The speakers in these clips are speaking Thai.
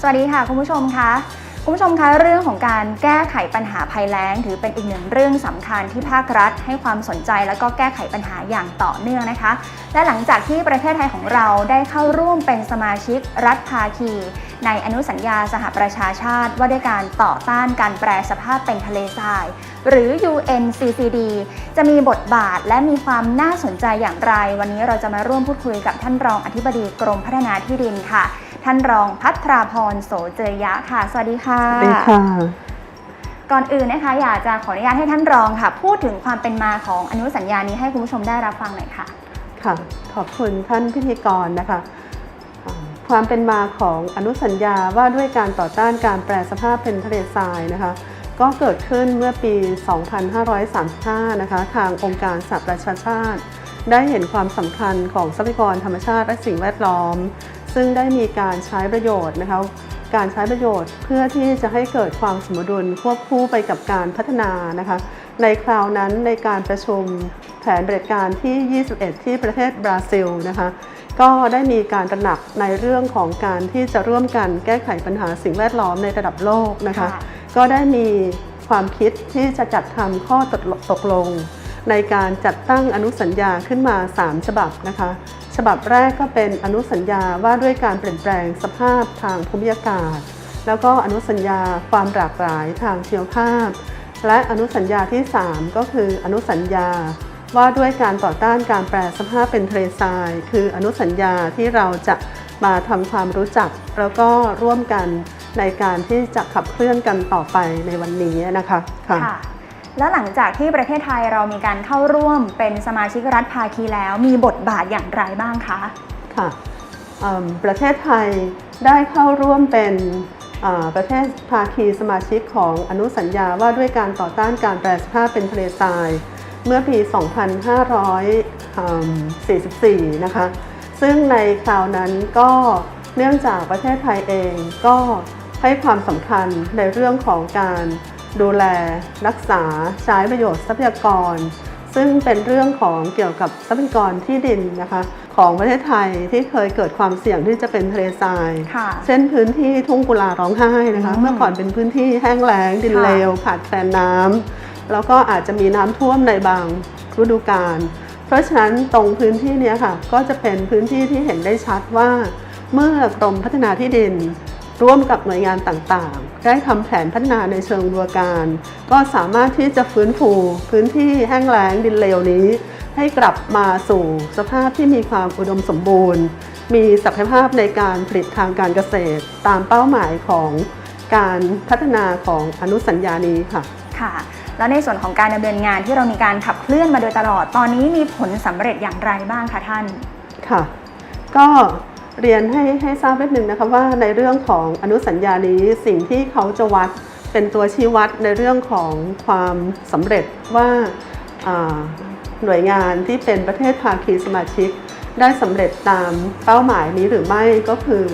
สวัสดีค่ะคุณผู้ชมคะคุณผู้ชมคะเรื่องของการแก้ไขปัญหาภัยแล้ง ถือเป็นอีกหนึ่งเรื่องสำคัญที่ภาครัฐ ให้ความสนใจแล้วก็แก้ไขปัญหาอย่างต่อเนื่องนะคะ และหลังจากที่ประเทศไทยของเราได้เข้าร่วมเป็นสมาชิกรัฐภาคี ในอนุสัญญาสหประชาชาติ ว่าด้วยการต่อต้านการแปรสภาพเป็นทะเลทราย หรือ UNCCD จะมีบทบาทและมีความน่าสนใจอย่างไร วันนี้เราจะมาร่วมพูดคุยกับท่านรองอธิบดีกรมพัฒนาที่ดินค่ะ ท่านรองพัทราพรโสเจยะค่ะ สวัสดีค่ะ สวัสดีค่ะ ก่อนอื่นนะคะ อยากจะขออนุญาตให้ท่านรองค่ะ พูดถึงความเป็นมาของอนุสัญญานี้ให้คุณผู้ชมได้รับฟังหน่อยค่ะ ค่ะ ขอบคุณท่านพิธีกรนะคะอ่าความเป็นมาของอนุสัญญาว่าด้วยการต่อต้านการแปรสภาพเป็นทะเลทรายนะคะ ก็เกิดขึ้นเมื่อปี 2535 นะคะ ทางองค์การสหประชาชาติ ได้เห็นความสำคัญของทรัพยากรธรรมชาติและสิ่งแวดล้อม ซึ่งได้มีการใช้ประโยชน์นะคะการใช้ประโยชน์เพื่อที่จะให้เกิดความสมดุลควบคู่ไปกับการพัฒนานะคะ ในคราวนั้นในการประชุมแผนบริการที่ 21 ที่ประเทศบราซิลนะคะ ก็ได้มีการตระหนักในเรื่องของการที่จะร่วมกันแก้ไขปัญหาสิ่งแวดล้อมในระดับโลกนะคะค่ะก็ได้มีความคิดที่จะจัดทำข้อตกลตกลง ในการจัดตั้งอนุสัญญาขึ้นมา 3 ฉบับนะคะ ฉบับแรกก็เป็นอนุสัญญาว่าด้วยการเปลี่ยนแปลงสภาพทางภูมิอากาศ แล้วก็อนุสัญญาความหลากหลายทางชีวภาพ และอนุสัญญาที่ 3 ก็คืออนุสัญญา ว่าด้วยการต่อต้านการแปรสภาพเป็นทะเลทราย คืออนุสัญญาที่เราจะมาทำความรู้จัก แล้วก็ร่วมกันในการที่จะขับเคลื่อนกันต่อไปในวันนี้นะคะค่ะ แล้วหลังจากที่ประเทศไทยเรามีการเข้าร่วมเป็นสมาชิกรัฐภาคีแล้ว มีบทบาทอย่างไรบ้างคะค่ะประเทศไทยได้เข้าร่วมเป็นประเทศภาคีสมาชิกของอนุสัญญาว่าด้วยการต่อต้านการแปรสภาพเป็นทะเลทราย เมื่อปี 2544 นะคะ ซึ่งในคราวนั้นก็เนื่องจากประเทศไทยเองก็ให้ความสำคัญในเรื่องของการ ดูแล รักษาใช้ประโยชน์ทรัพยากร ซึ่งเป็นเรื่องของเกี่ยวกับทรัพยากรที่ดินนะคะของประเทศไทยที่เคยเกิดความเสี่ยงที่จะเป็นทะเลทรายค่ะเช่นพื้นที่ทุ่งกุลาร้องไห้นะคะอืมเมื่อก่อนเป็นพื้นที่แห้งแล้งดินค่ะเลวขาดแคลนน้ำแล้วก็อาจจะมีน้ำท่วมในบางฤดูกาลเพราะฉะนั้นตรงพื้นที่เนี้ยค่ะก็จะเป็นพื้นที่ที่เห็นได้ชัดว่า เมื่อกรมพัฒนาที่ดิน ร่วมกับหน่วยงานต่างๆ ได้ทำแผนพัฒนาในเชิงบูรการ ก็สามารถที่จะฟื้นฟูพื้นที่แห้งแล้งดินเลวนี้ ให้กลับมาสู่สภาพที่มีความอุดมสมบูรณ์ มีศักยภาพในการผลิตทางการเกษตร ตามเป้าหมายของการพัฒนาของอนุสัญญานี้ค่ะค่ะแล้วในส่วนของการดำเนินงานที่เรามีการขับเคลื่อนมาโดยตลอด ตอนนี้มีผลสำเร็จอย่างไรบ้างคะท่าน ค่ะ ก็ เรียนให้ให้ทราบนิดนึงนะคะว่าในเรื่องของอนุสัญญานี้สิ่งที่เขาจะวัดเป็นตัวชี้วัดในเรื่องของความสำเร็จว่าอ่าหน่วยงานที่เป็นประเทศภาคีสมาชิก ได้สำเร็จตามเป้าหมายนี้หรือไม่ก็คือ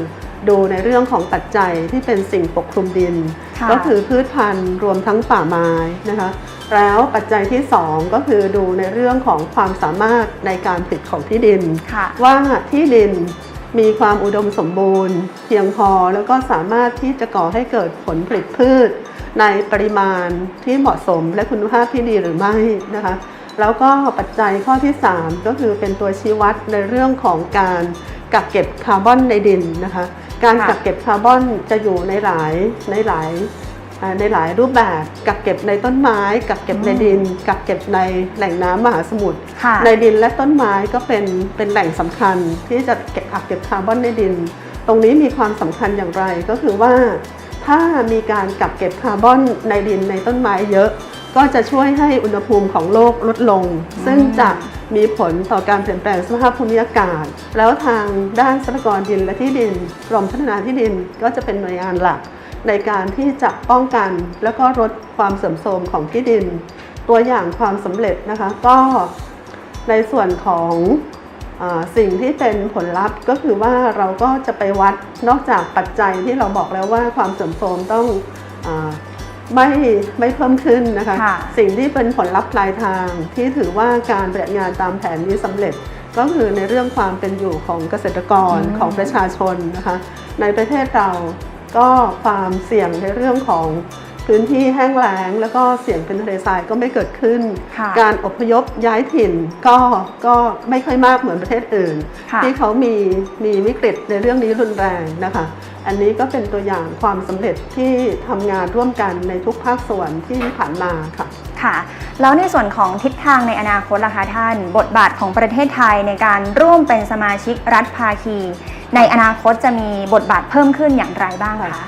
ดูในเรื่องของปัจจัยที่เป็นสิ่งปกคลุมดินค่ะก็คือพืชพันธุ์รวมทั้งป่าไม้นะคะแล้วปัจจัยที่ 2 ก็คือดูในเรื่องของความสามารถในการผลิตของที่ดินค่ะว่าที่ดิน มีความอุดมสมบูรณ์ เพียงพอแล้วก็สามารถที่จะก่อให้เกิดผลผลิตพืช ในปริมาณที่เหมาะสมและคุณภาพที่ดีหรือไม่นะคะ แล้วก็ปัจจัยข้อที่ 3 ก็คือเป็นตัวชี้วัดในเรื่องของการกักเก็บคาร์บอนในดินนะคะ การกักเก็บคาร์บอนจะอยู่ในหลายในหลาย ในหลายรูปแบบกักเก็บในต้นไม้ กักเก็บในดิน กักเก็บในแหล่งน้ำมหาสมุทรค่ะในดินและต้นไม้ก็เป็นเป็นแหล่งสำคัญที่จะเก็บกักเก็บคาร์บอนในดิน ตรงนี้มีความสำคัญอย่างไรก็คือว่า ถ้ามีการกักเก็บคาร์บอนในดินในต้นไม้เยอะ ก็จะช่วยให้อุณหภูมิของโลกลดลง ซึ่งจะมีผลต่อการเปลี่ยนแปลงสภาพภูมิอากาศ แล้วทางด้านทรัพยากรดินและที่ดินกรมพัฒนาที่ดินก็จะเป็นหน่วยงานหลัก ในการที่จะป้องกันแล้วก็ลดความเสื่อมโทรมของที่ดิน ตัวอย่างความสำเร็จนะคะก็ในส่วนของอาสิ่งที่เป็นผลลัพธ์ก็คือว่าเราก็จะไปวัดนอกจากปัจจัยที่เราบอกแล้วว่าความเสื่อมโทรมต้องอาไม่ไม่เพิ่มขึ้นนะคะค่ะสิ่งที่เป็นผลลัพธ์ปลายทางที่ถือว่าการปฏิบัติงานตามแผนนี้สำเร็จก็คือในเรื่องความเป็นอยู่ของเกษตรกรอืมของประชาชนนะคะในประเทศเรา ก็ความเสี่ยงในเรื่องของพื้นที่แห้งแล้ง แล้วก็เสี่ยงเป็นทะเลทรายก็ไม่เกิดขึ้นค่ะการอพยพย้ายถิ่นก็ก็ไม่ค่อยมากเหมือนประเทศอื่นค่ะที่เขามีมีวิกฤตในเรื่องนี้รุนแรงนะคะ อันนี้ก็เป็นตัวอย่างความสำเร็จที่ทำงานร่วมกันในทุกภาคส่วนที่ผ่านมาค่ะ ค่ะ แล้วในส่วนของทิศทางในอนาคตล่ะคะท่าน บทบาทของประเทศไทยในการร่วมเป็นสมาชิกรัฐภาคี ในอนาคตจะมีบทบาทเพิ่มขึ้นอย่างไรบ้างคะ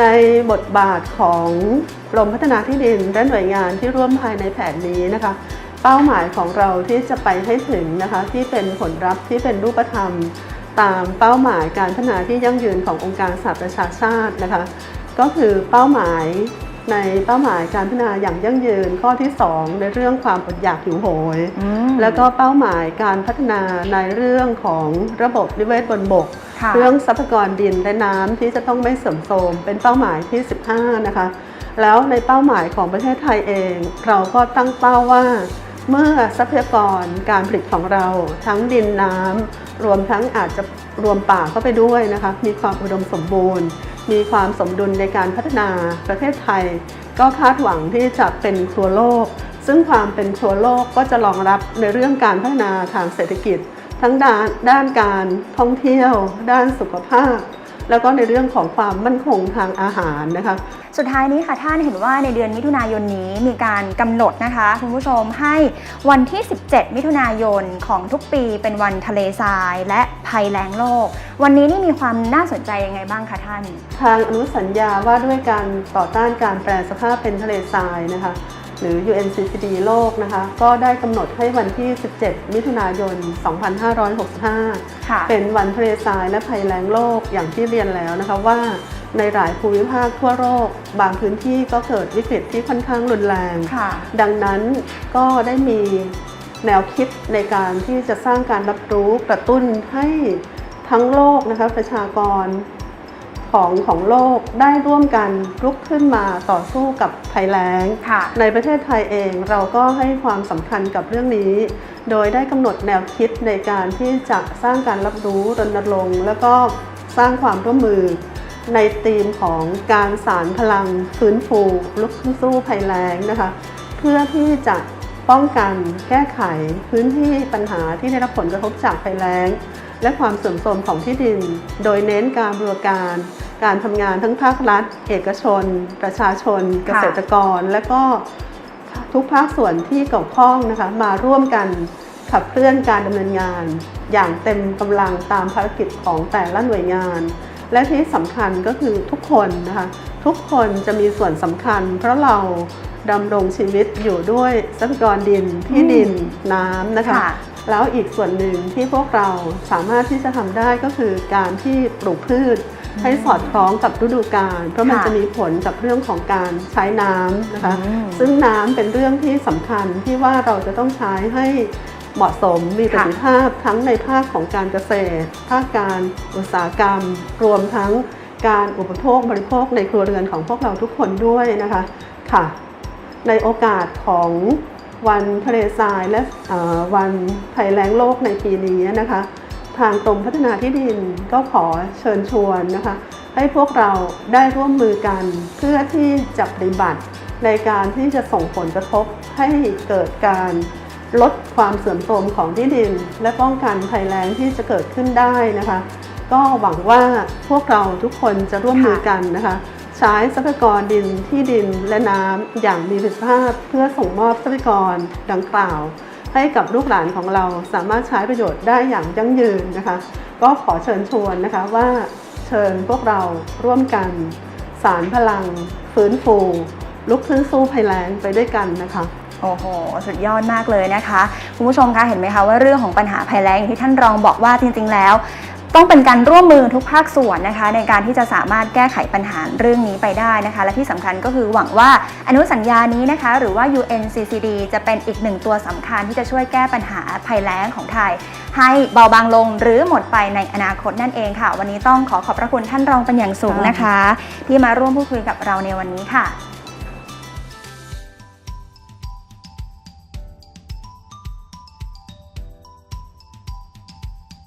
ในบทบาทของกรมพัฒนาที่ดินและหน่วยงานที่ร่วมภายในแผนนี้นะคะ เป้าหมายของเราที่จะไปให้ถึงนะคะที่เป็นผลลัพธ์ที่เป็นรูปธรรม ตามเป้าหมายการพัฒนาที่ยั่งยืนขององค์การสหประชาชาตินะคะ ก็คือเป้าหมาย ในเป้าหมายการพัฒนาอย่างยั่งยืนข้อที่ 2 ในเรื่องความอดอยากหิวโหยอืมแล้วก็เป้าหมายการพัฒนาในเรื่องของระบบนิเวศบนบกค่ะเรื่องทรัพยากรดินและน้ำที่จะต้องไม่เสื่อมโทรมเป็นเป้าหมายที่ 15 นะคะ แล้วในเป้าหมายของประเทศไทยเอง เราก็ตั้งเป้าว่า เมื่อทรัพยากรการผลิตของเราทั้งดินน้ำรวมทั้งอาจจะรวมป่าเข้าไปด้วยนะคะ มีความอุดมสมบูรณ์ มีความสมดุลในการพัฒนาประเทศไทย ก็คาดหวังที่จะเป็นครัวโลก ซึ่งความเป็นครัวโลกก็จะรองรับในเรื่องการพัฒนาทางเศรษฐกิจ ทั้งด้านด้านการท่องเที่ยว ด้านสุขภาพ แล้วก็ในเรื่องของความมั่นคงทางอาหารนะคะ สุดท้ายนี้ค่ะท่านเห็นว่าในเดือนมิถุนายนนี้มีการกำหนดนะคะคุณผู้ชมให้วันที่ 17 มิถุนายนของทุกปีเป็นวันทะเลทราย และภัยแล้งโลก วันนี้นี่มีความน่าสนใจยังไงบ้างคะท่าน ทางอนุสัญญาว่าด้วยการต่อต้านการแปรสภาพเป็นทะเลทรายนะคะ หรือ UNCCD โลกนะคะ ก็ได้กำหนดให้วันที่ 17 มิถุนายน 2565ค่ะเป็นวันทะเลทรายและภัยแล้งโลกอย่างที่เรียนแล้วนะคะว่าในหลายภูมิภาคทั่วโลกบางพื้นที่ก็เกิดวิกฤตที่ค่อนข้างรุนแรงค่ะดังนั้นก็ได้มีแนวคิดในการที่จะสร้างการรับรู้กระตุ้นให้ทั้งโลกนะคะประชากร ของของโลกได้ร่วมกันลุกขึ้นมาต่อสู้กับภัยแล้งค่ะในประเทศไทยเองเราก็ให้ความสำคัญกับเรื่องนี้ โดยได้กำหนดแนวคิดในการที่จะสร้างการรับรู้รณรงค์แล้วก็สร้างความร่วมมือ ในธีมของการสารพลังฟื้นฟู ลุกขึ้นสู้ภัยแล้งนะคะ เพื่อที่จะป้องกันแก้ไขพื้นที่ปัญหาที่ได้รับผลกระทบจากภัยแล้ง และความเสื่อมโทรมของที่ดิน โดยเน้นการบริการ การทำงานทั้งภาครัฐ เอกชน ประชาชน เกษตรกร และก็ทุกภาคส่วนที่เกี่ยวข้องนะคะมาร่วมกันขับเคลื่อนการดำเนินงาน อย่างเต็มกำลังตามภารกิจของแต่ละหน่วยงาน และที่สำคัญก็คือทุกคนนะคะทุกคนจะมีส่วนสำคัญ เพราะเราดำรงชีวิตอยู่ด้วยทรัพยากรดินที่ดินน้ำนะคะค่ะ แล้วอีกส่วนหนึ่งที่พวกเราสามารถที่จะทำได้ก็คือการที่ปลูกพืชให้สอดคล้องกับฤดูกาลเพราะมันค่ะจะมีผลกับเรื่องของการใช้น้ำนะคะอืมซึ่งน้ำเป็นเรื่องที่สำคัญที่ว่าเราจะต้องใช้ให้เหมาะสมมีประสิทธิภาพทั้งในภาคของการเกษตร ภาคการอุตสาหกรรม รวมทั้งการอุปโภคบริโภคในครัวเรือนของพวกเราทุกคนด้วยนะคะค่ะ ในโอกาสของ วันทะเลทรายและวันภัยแล้งโลกในปีนี้นะคะ ทางกรมพัฒนาที่ดินก็ขอเชิญชวนนะคะ ให้พวกเราได้ร่วมมือกันเพื่อที่จะปฏิบัติในการที่จะส่งผลกระทบให้เกิดการลดความเสื่อมโทรมของที่ดิน และป้องกันภัยแล้งที่จะเกิดขึ้นได้นะคะ ก็หวังว่าพวกเราทุกคนจะร่วมมือกันนะคะ ใช้ทรัพยากรดินที่ดินและน้ำอย่างมีประสิทธิภาพเพื่อส่งมอบทรัพยากรดังกล่าว ให้กับลูกหลานของเราสามารถใช้ประโยชน์ได้อย่างยั่งยืนนะคะ ก็ขอเชิญชวนนะคะว่าเชิญพวกเราร่วมกัน สารพลัง ฟื้นฟู ลุกขึ้นสู้ภัยแล้งไปด้วยกันนะคะโอ้โห สุดยอดมากเลยนะคะ คุณผู้ชมคะเห็นไหมคะว่าเรื่องของปัญหาภัยแล้งอย่างที่ท่านรองบอกว่าจริง ๆ แล้ว ต้องเป็นการร่วมมือทุกภาคส่วนนะคะ ในการที่จะสามารถแก้ไขปัญหาเรื่องนี้ไปได้นะคะ และที่สำคัญก็คือหวังว่าอนุสัญญานี้นะคะ หรือว่า UNCCD จะเป็นอีกหนึ่งตัวสำคัญที่จะช่วยแก้ปัญหาภัยแล้งของไทย ให้เบาบางลงหรือหมดไปในอนาคตนั่นเองค่ะ วันนี้ต้องขอขอบพระคุณท่านรองเป็นอย่างสูงนะคะ ที่มาร่วมพูดคุยกับเราในวันนี้ค่ะ